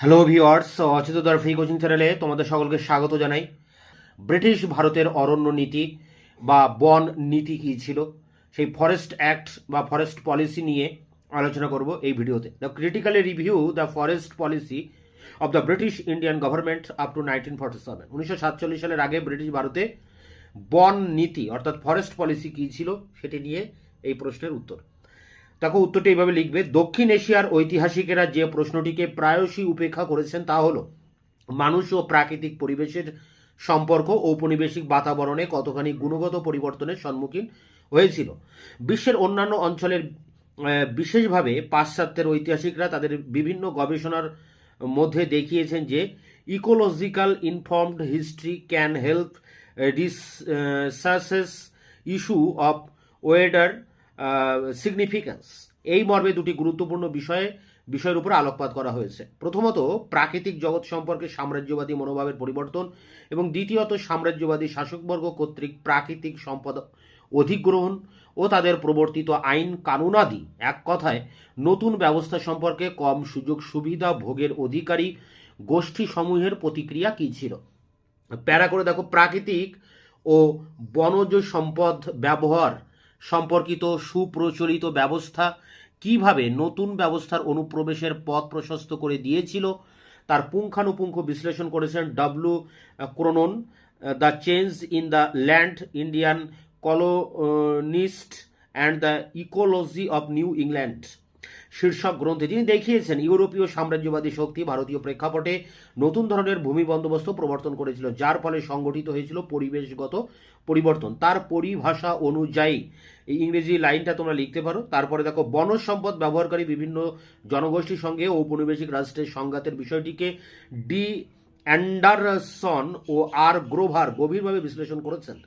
Hello viewers অচিতদার free coaching চ্যানেলে তোমাদের সকলকে স্বাগত জানাই। ব্রিটিশ ভারতের অরণ্য নীতি বা বন নীতি কী ছিল, সেই ফরেস্ট অ্যাক্ট বা ফরেস্ট পলিসি নিয়ে আলোচনা করব এই ভিডিওতে। The critically review the forest policy of the British Indian government up to nineteen forty seven উনিশশো সাতচল্লিশ সালের আগে ব্রিটিশ ভারতে বন নীতি, অর্থাৎ ফরেস্ট পলিসি কী ছিল, সেটি নিয়ে এই প্রশ্নের উত্তর। দেখো, উত্তরটি এইভাবে লিখবে, দক্ষিণ এশিয়ার ঐতিহাসিকেরা যে প্রশ্নটিকে প্রায়শই উপেক্ষা করেছেন তা হলো, মানুষ ও প্রাকৃতিক পরিবেশের সম্পর্ক, ঔপনিবেশিক বাতাবরণে কতখানি গুণগত পরিবর্তনের সম্মুখীন হয়েছিল। বিশ্বের অন্যান্য অঞ্চলের বিশেষভাবে পাশ্চাত্যের ঐতিহাসিকরা তাদের বিভিন্ন গবেষণার মধ্যে দেখিয়েছেন যে, ecological informed history can help researches issue of whether significance এই মর্মে দুটি গুরুত্বপূর্ণ বিষয়ে, বিষয়ের উপর আলোকপাত করা হয়েছে। প্রথমত, প্রাকৃতিক জগৎ সম্পর্কে সাম্রাজ্যবাদী মনোভাবের পরিবর্তন এবং দ্বিতীয়ত, সাম্রাজ্যবাদী শাসকবর্গ কর্তৃক প্রাকৃতিক সম্পদ অধিগ্রহণ ও তাদের প্রবর্তিত আইন কানুনাদি। এক কথায়, নতুন ব্যবস্থা সম্পর্কে কম সুযোগ সুবিধা ভোগের অধিকারী গোষ্ঠী সমূহের প্রতিক্রিয়া কী ছিল? প্যারা করে দেখো, প্রাকৃতিক ও বনজ সম্পদ ব্যবহার সম্পর্কিত সুপ্রচলিত ব্যবস্থা, কীভাবে নতুন ব্যবস্থার অনুপ্রবেশের পথ প্রশস্ত করে দিয়েছিল, তার পুঙ্খানুপুঙ্খ বিশ্লেষণ করেছেন W Cronon, the change in the land Indian colonist and the ecology of New England. শীর্ষক গ্রন্থে তিনি দেখিয়েছেন, ইউরোপীয় সাম্রাজ্যবাদী শক্তি ভারতীয় প্রেক্ষাপটে নতুন ধরনের ভূমি বন্দোবস্ত প্রবর্তন করেছিল, যার ফলে সংগঠিত হয়েছিল পরিবেশগত পরিবর্তন। তার পরিভাষা অনুযায়ী, এই ইংরেজি লাইনটা তোমরা লিখতে পারো। তারপরে দেখো, বনজ সম্পদ ব্যবহারকারী বিভিন্ন জনগোষ্ঠীর সঙ্গে ঔপনিবেশিক রাষ্ট্রের সংঘাতের বিষয়টিকে ডি অ্যান্ডারসন ও আর গ্রোভার গভীরভাবে বিশ্লেষণ করেছেন।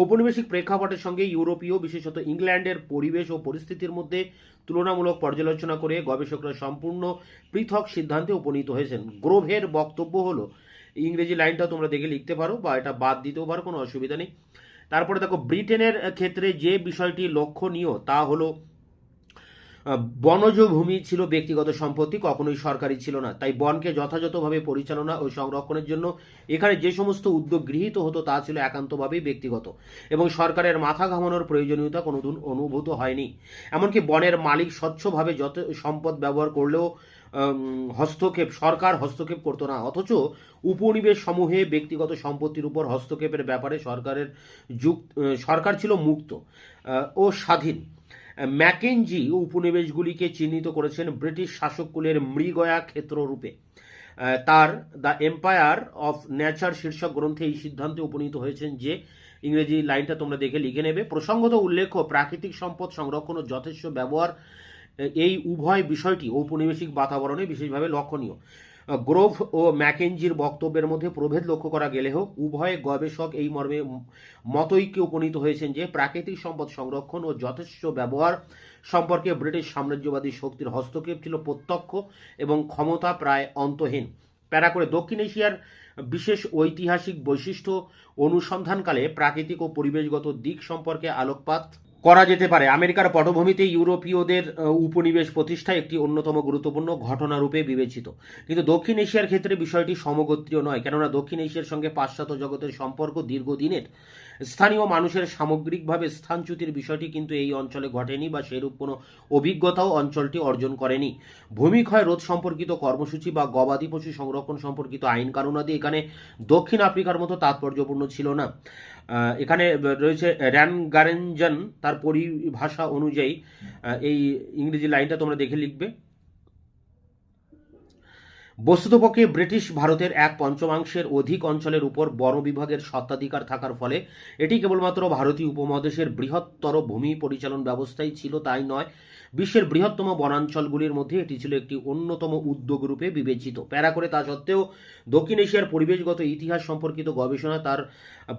ঔপনিবেশিক প্রেক্ষাপটের সঙ্গে ইউরোপীয়, বিশেষত ইংল্যান্ডের পরিবেশ ও পরিস্থিতির মধ্যে তুলনামূলক পর্যালোচনা করে গবেষকরা সম্পূর্ণ পৃথক সিদ্ধান্তে উপনীত হয়েছেন। গ্রোভের বক্তব্য হলো, ইংরেজি লাইনটা তোমরা দেখে লিখতে পারো বা এটা বাদ দিতেও পারো, কোনো অসুবিধা নেই। তারপরে দেখো, ব্রিটেনের ক্ষেত্রে যে বিষয়টি লক্ষণীয় তা হলো বনজ ভূমি ছিল ব্যক্তিগত সম্পত্তি, কখনোই সরকারি ছিল না। তাই বনকে যথাযথভাবে পরিচালনা ও সংরক্ষণের জন্য এখানে যে সমস্ত উদ্যোগ গৃহীত হতো তা ছিল একান্তভাবেই ব্যক্তিগত এবং সরকারের মাথা ঘামানোর প্রয়োজনীয়তা কোনোদিন অনুভূত হয়নি। এমনকি বনের মালিক স্বচ্ছভাবে যত সম্পদ ব্যবহার করলেও হস্তক্ষেপ, সরকার হস্তক্ষেপ করতো না। অথচ উপনিবেশ সমূহে ব্যক্তিগত সম্পত্তির উপর হস্তক্ষেপের ব্যাপারে সরকারের যুক্ত সরকার ছিল মুক্ত ও স্বাধীন। ম্যাকেনজি উপনিবেশগুলিকে চিহ্নিত করেছেন ব্রিটিশ শাসককুলের মৃগয়া ক্ষেত্ররূপে। আহ, তার দ্য এম্পায়ার অফ নেচার শীর্ষক গ্রন্থে এই সিদ্ধান্তে উপনীত হয়েছেন যে ইংরেজি লাইনটা তোমরা দেখে লিখে নেবে প্রসঙ্গত উল্লেখ্য প্রাকৃতিক সম্পদ সংরক্ষণ ও যথেষ্ট ব্যবহার এই উভয় বিষয়টি ঔপনিবেশিক বাতাবরণে বিশেষভাবে লক্ষণীয়। গ্রোভ ও ম্যাকেঞ্জির বক্তব্যের মধ্যে প্রভেদ লক্ষ্য করা গেলেও উভয় গবেষক এই মর্মে মতৈক্যে উপনীত হয়েছেন যে প্রাকৃতিক সম্পদ সংরক্ষণ ও যথেষ্ট ব্যবহার সম্পর্কে ব্রিটিশ সাম্রাজ্যবাদী শক্তির হস্তক্ষেপ ছিল প্রত্যক্ষ এবং ক্ষমতা প্রায় অন্তহীন। প্যারা করে দক্ষিণ এশিয়ার বিশেষ ঐতিহাসিক বৈশিষ্ট্য অনুসন্ধানকালে প্রাকৃতিক ও পরিবেশগত দিক সম্পর্কে আলোকপাত করা যেতে পারে। আমেরিকার পটভূমিতে ইউরোপীয়দের উপনিবেশ প্রতিষ্ঠা একটি অন্যতম গুরুত্বপূর্ণ ঘটনারূপে বিবেচিত। কিন্তু দক্ষিণ এশিয়ার ক্ষেত্রে বিষয়টি সমগোত্রীয় নয়, কেননা দক্ষিণ এশিয়ার সঙ্গে পাশ্চাত্য জগতের সম্পর্ক দীর্ঘদিনের। স্থানীয় মানুষের সামগ্রিকভাবে স্থানচ্যুতির বিষয়টি কিন্তু এই অঞ্চলে ঘটেনি বা সেরূপ কোনো অভিজ্ঞতাও অঞ্চলটি অর্জন করেনি। ভূমিক্ষয় রোধ সম্পর্কিত কর্মসূচি বা গবাদি পশু সংরক্ষণ সম্পর্কিত আইন কানুনাদি এখানে দক্ষিণ আফ্রিকার মতো তাৎপর্যপূর্ণ ছিল না। এখানে রয়েছে র্যান গারেঞ্জন তার পরিভাষা অনুযায়ী এই ইংরেজি লাইনটা তোমরা দেখে লিখবে। বস্তুতপক্ষে ব্রিটিশ ভারতের এক পঞ্চমাংশের অধিক অঞ্চলের উপর বন বিভাগের সত্ত্বাধিকার থাকার ফলে এটি কেবলমাত্র ভারতীয় উপমহাদেশের বৃহত্তর ভূমি পরিচালন ব্যবস্থাই ছিল তাই নয়। বিশ্বের বৃহত্তম বনাঞ্চলগুলির মধ্যে এটি ছিল একটি অন্যতম উদ্যোগ রূপে বিবেচিত। প্যারা করে তা সত্ত্বেও দক্ষিণ এশিয়ার পরিবেশগত ইতিহাস সম্পর্কিত গবেষণা তার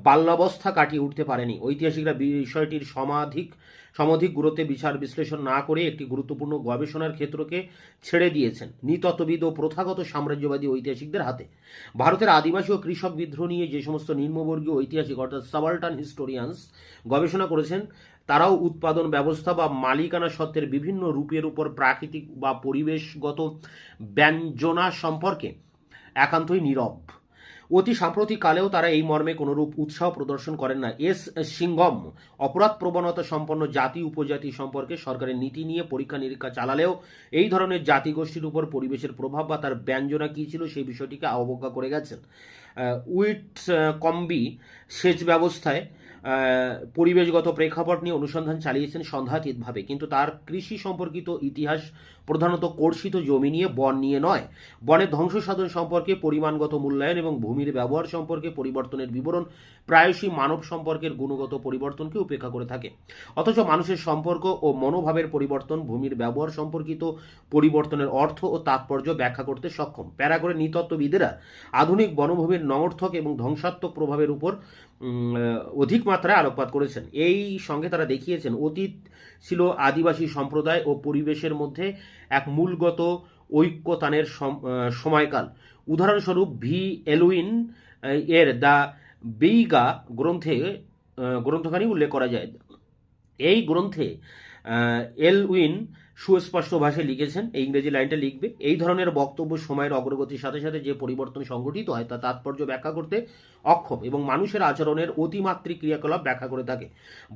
বাল্যাবস্থা কাটিয়ে উঠতে পারেনি। ঐতিহাসিকরা বিষয়টির সমাধিক সমধিক গুরুত্বে বিচার বিশ্লেষণ না করে একটি গুরুত্বপূর্ণ গবেষণার ক্ষেত্রকে ছেড়ে দিয়েছেন। নৃতত্ত্ববিদ ও প্রথাগত সাম্রাজ্যবাদী ঐতিহাসিকদের হাতে। ভারতের আদিবাসী ও কৃষক বিদ্রোহ নিয়ে যে সমস্ত নিম্নবর্গীয় ঐতিহাসিক, অর্থাৎ সাবাল্টান হিস্টোরিয়ানস গবেষণা করেছেন, তারাও উৎপাদন ব্যবস্থা বা মালিকানা সত্ত্বের বিভিন্ন রূপের উপর প্রাকৃতিক বা পরিবেশগত ব্যঞ্জনা সম্পর্কে একান্তই নীরব। অতি সাম্প্রতিক কালেও তারা এই মর্মে কোনরূপ উৎসাহ প্রদর্শন করেন না। এস সিংহম অপরাধ প্রবণতা সম্পন্ন জাতি উপজাতি সম্পর্কে সরকারের নীতি নিয়ে পরীক্ষা নিরীক্ষা চালালেও এই ধরনের জাতিগোষ্ঠীর উপর পরিবেশের প্রভাব বা তার ব্যঞ্জনা কী ছিল সেই বিষয়টিকে অবজ্ঞা করে গেছেন। উইট কম্বি সেচ ব্যবস্থায় পরিবেশগত প্রেক্ষাপট নিয়ে অনুসন্ধান চালিয়েছেন সন্ধ্যাতীতভাবে। কিন্তু তার কৃষি সম্পর্কিত ইতিহাস প্রধানত কর্ষিত জমি নিয়ে বন নিয়ে নয়। বনের ধ্বংস সাধন সম্পর্কে পরিমাণগত মূল্যায়ন এবং ভূমির ব্যবহার সম্পর্কে পরিবর্তনের বিবরণ প্রায়শই মানব সম্পর্কের গুণগত পরিবর্তনকে উপেক্ষা করে থাকে। অথচ মানুষের সম্পর্ক ও মনোভাবের পরিবর্তন, ভূমির ব্যবহার সম্পর্কিত পরিবর্তনের অর্থ ও তাৎপর্য ব্যাখ্যা করতে সক্ষম। প্যারা করে নৃতত্ত্ববিদেরা আধুনিক বনভূমির নঙর্থক এবং ধ্বংসাত্মক প্রভাবের উপর অধিক মাত্রায় আলোকপাত করেছেন। এই সঙ্গে তারা দেখিয়েছেন, অতীত ছিল আদিবাসী সম্প্রদায় ও পরিবেশের মধ্যে এক মূলগত ঐক্যতানের সম- সময়কাল। উদাহরণস্বরূপ ভি. এলুইন এর দ্য বেইগা গ্রন্থে গ্রন্থখানি উল্লেখ করা যায়। এই গ্রন্থে এলউইন সুস্পষ্ট ভাষায় লিখেছেন, এই ইংরেজি লাইনটা লিখবে। এই ধরনের বক্তব্য সময়ের অগ্রগতির সাথে সাথে যে পরিবর্তন সংঘটিত হয় তা তাৎপর্য ব্যাখ্যা করতে অক্ষম এবং মানুষের আচরণের অতিমাত্রিক ক্রিয়াকলাপ ব্যাখ্যা করে থাকে।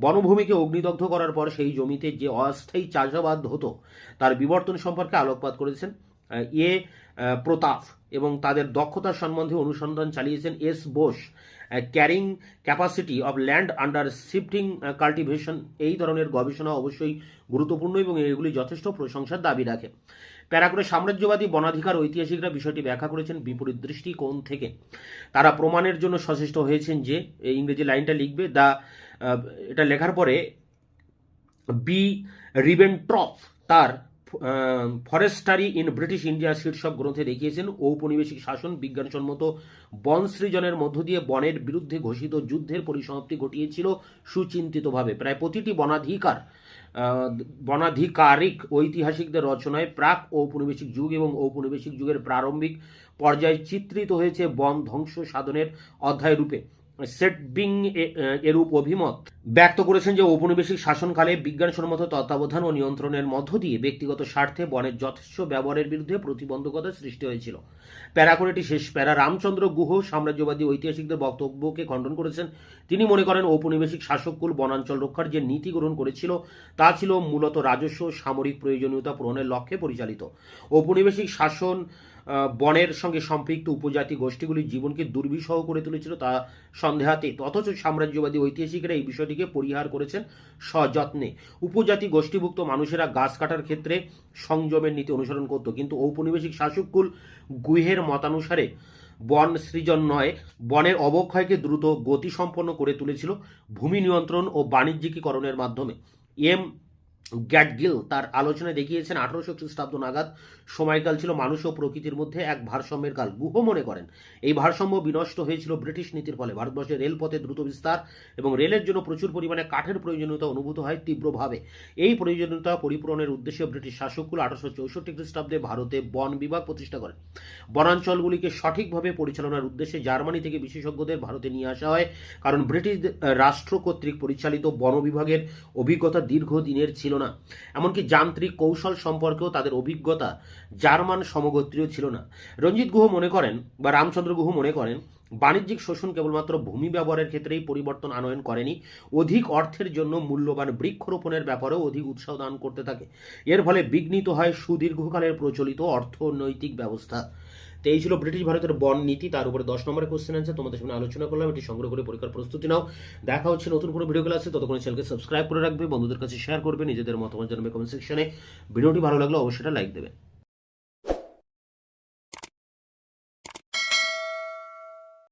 বনভূমিকে অগ্নিদগ্ধ করার পর সেই জমিতে যে অস্থায়ী চাষাবাদ হতো, তার বিবর্তন সম্পর্কে আলোকপাত করেছেন এ, প্রতাপ এবং তাদের দক্ষতার সম্বন্ধে অনুসন্ধান চালিয়েছেন S Bose. Carrying capacity of land under shifting cultivation এই ধরনের গবেষণা অবশ্যই গুরুত্বপূর্ণ এবং এগুলি যথেষ্ট প্রশংসার দাবি রাখে। প্যারাগ্রে সাম্রাজ্যবাদী বনাধিকার ঐতিহাসিকরা বিষয়টি ব্যাখ্যা করেছেন বিপরীত দৃষ্টিকোণ থেকে। তারা প্রমাণের জন্য সচেষ্ট হয়েছেন যে, এই ইংরেজি লাইনটা লিখবে দা এটা লেখার পরে, বি রিবেন রিবেনট্রফ তার ফরেস্টারি ইন ব্রিটিশ ইন্ডিয়া শীর্ষক গ্রন্থে দেখিয়েছেন, ঔপনিবেশিক শাসন বিজ্ঞানসম্মত বন সৃজনের মধ্য দিয়ে বনের বিরুদ্ধে ঘোষিত যুদ্ধের পরিসমাপ্তি ঘটিয়েছিল সুচিন্তিতভাবে। প্রায় প্রতিটি বনাধিকার বনাধিকারিক ঐতিহাসিকদের রচনায় প্রাক ঔপনিবেশিক যুগ এবং ঔপনিবেশিক যুগের প্রারম্ভিক পর্যায়ে চিত্রিত হয়েছে বন ধ্বংস সাধনের অধ্যায় রূপে সেটবিং এরূপ অভিমত ব্যক্ত করেছেন যে ঔপনিবেশিক শাসনকালে বিজ্ঞানসম্মত তত্ত্বাবধান ও নিয়ন্ত্রণের মধ্য দিয়ে ব্যক্তিগত স্বার্থে বনের যথেষ্ট ব্যবহারের বিরুদ্ধে প্রতিবন্ধকতা সৃষ্টি হয়েছিল। প্যারা করে এটি শেষ প্যারা রামচন্দ্র গুহ, সাম্রাজ্যবাদী ঐতিহাসিকদের বক্তব্যকে খণ্ডন করেছেন। তিনি মনে করেন ঔপনিবেশিক শাসককুল বনাঞ্চল রক্ষার যে নীতি গ্রহণ করেছিল, তা ছিল মূলত রাজস্ব, সামরিক প্রয়োজনীয়তা পূরণের লক্ষ্যে পরিচালিত। ঔপনিবেশিক শাসন বনের সঙ্গে সম্পৃক্ত উপজাতি গোষ্ঠীগুলির জীবনকে দুর্বিষহ করে তুলেছিল তা সন্দেহাতীত। অথচ সাম্রাজ্যবাদী ঐতিহাসিকরা এই বিষয়টিকে পরিহার করেছেন সযত্নে। উপজাতি গোষ্ঠীভুক্ত মানুষেরা গাছ কাটার ক্ষেত্রে সংযমের নীতি অনুসরণ করত। কিন্তু ঔপনিবেশিক শাসককুল গুহের মতানুসারে বন সৃজন নয়, বনের অবক্ষয়কে দ্রুত গতিসম্পন্ন করে তুলেছিল ভূমি নিয়ন্ত্রণ ও বাণিজ্যিকীকরণের মাধ্যমে। এম গ্যাটগিল তার আলোচনায় দেখিয়েছেন আঠারোশো খ্রিস্টাব্দ নাগাদ। সময়কাল ছিল মানুষ ও প্রকৃতির মধ্যে এক ভারসাম্যের কাল। গুহ মনে করেন। এই ভারসাম্য বিনষ্ট হয়েছিল ব্রিটিশ নীতির ফলে। ভারতবর্ষের রেলপথে দ্রুত বিস্তার এবং রেলের জন্য প্রচুর পরিমাণে কাঠের প্রয়োজনীয়তা অনুভূত হয় তীব্রভাবে এই প্রয়োজনীয়তা পরিপূরণের উদ্দেশ্যে ব্রিটিশ শাসকগুলো আঠারোশো চৌষট্টি খ্রিস্টাব্দে ভারতে বন বিভাগ প্রতিষ্ঠা করেন। বনাঞ্চলগুলিকে সঠিকভাবে পরিচালনার উদ্দেশ্যে জার্মানি থেকে বিশেষজ্ঞদের ভারতে নিয়ে আসা হয়। কারণ ব্রিটিশ রাষ্ট্র কর্তৃক পরিচালিত বন বিভাগের অভিজ্ঞতা দীর্ঘদিনের ছিল না। এমনকি যান্ত্রিক কৌশল সম্পর্কেও তাদের অভিজ্ঞতা জার্মান সমগোত্রীয় ছিল না। রঞ্জিত গুহ মনে করেন বা রামচন্দ্র গুহ মনে করেন, বাণিজ্যিক শোষণ কেবলমাত্র ভূমি ব্যবহারের ক্ষেত্রেই পরিবর্তন আনয়ন করেনি, অধিক অর্থের জন্য মূল্যবান বৃক্ষরোপণের ব্যাপারেও অধিক উৎসাহ দান করতে থাকে। এর ফলে বিঘ্নিত হয় সুদীর্ঘকালের প্রচলিত অর্থনৈতিক ব্যবস্থা। তো এই ছিল ব্রিটিশ ভারতের বন নীতি, তার উপরে দশ নম্বরের কোশ্চেন আছে তোমাদের সামনে আলোচনা করলাম, এটি সংগ্রহ করে পরীক্ষার প্রস্তুতি নাও। দেখা হচ্ছে নতুন কোনো ভিডিও ক্লাসে ততক্ষণ চ্যানেলকে সাবস্ক্রাইব করে রাখবে, বন্ধুদের কাছে শেয়ার করবে, নিজেদের মতামত জানাবে কমেন্ট সেকশনে ভিডিওটি ভালো লাগলে অবশ্যই লাইক দেবে।